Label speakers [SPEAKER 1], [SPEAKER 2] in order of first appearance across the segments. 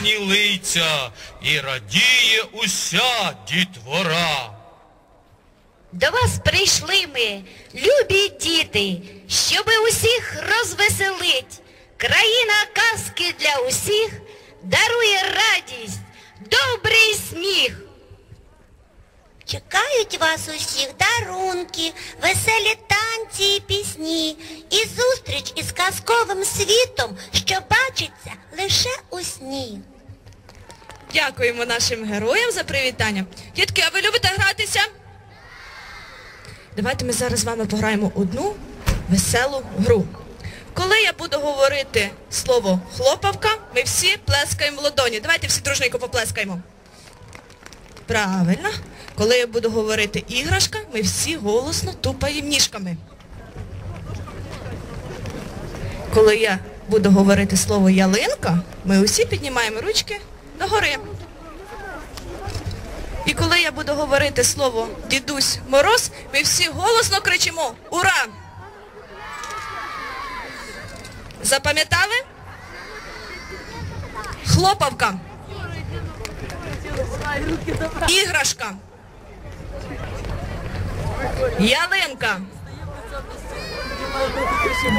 [SPEAKER 1] сміються і радіє уся дітвора.
[SPEAKER 2] До вас прийшли ми, любі діти, щоби усіх розвеселить. Країна казки для усіх дарує радість, добрий сміх.
[SPEAKER 3] Чекають вас усіх дарунки, веселі танці і пісні, і зустріч із казковим світом, що бачиться лише у сні.
[SPEAKER 4] Дякуємо нашим героям за привітання. Дітки, а ви любите гратися? Давайте ми зараз з вами пограємо одну веселу гру. Коли я буду говорити слово хлопавка, ми всі плескаємо в ладоні. Давайте всі дружненько поплескаємо. Правильно. Коли я буду говорити іграшка, ми всі голосно тупаємо ніжками. Коли я буду говорити слово ялинка, ми усі піднімаємо ручки догори. І коли я буду говорити слово дідусь мороз, ми всі голосно кричимо Ура! Запам'ятали? Хлопавка. Іграшка. Ялинка.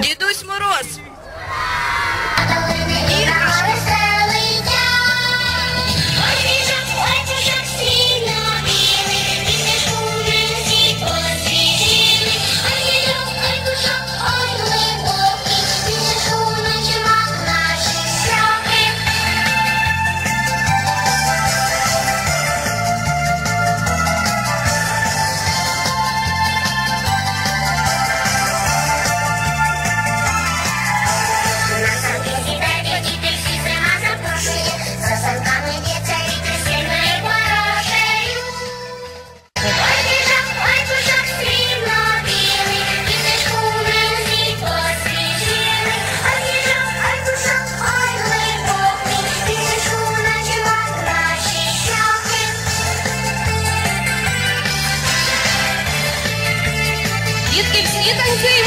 [SPEAKER 4] Дідусь мороз.
[SPEAKER 2] Дітки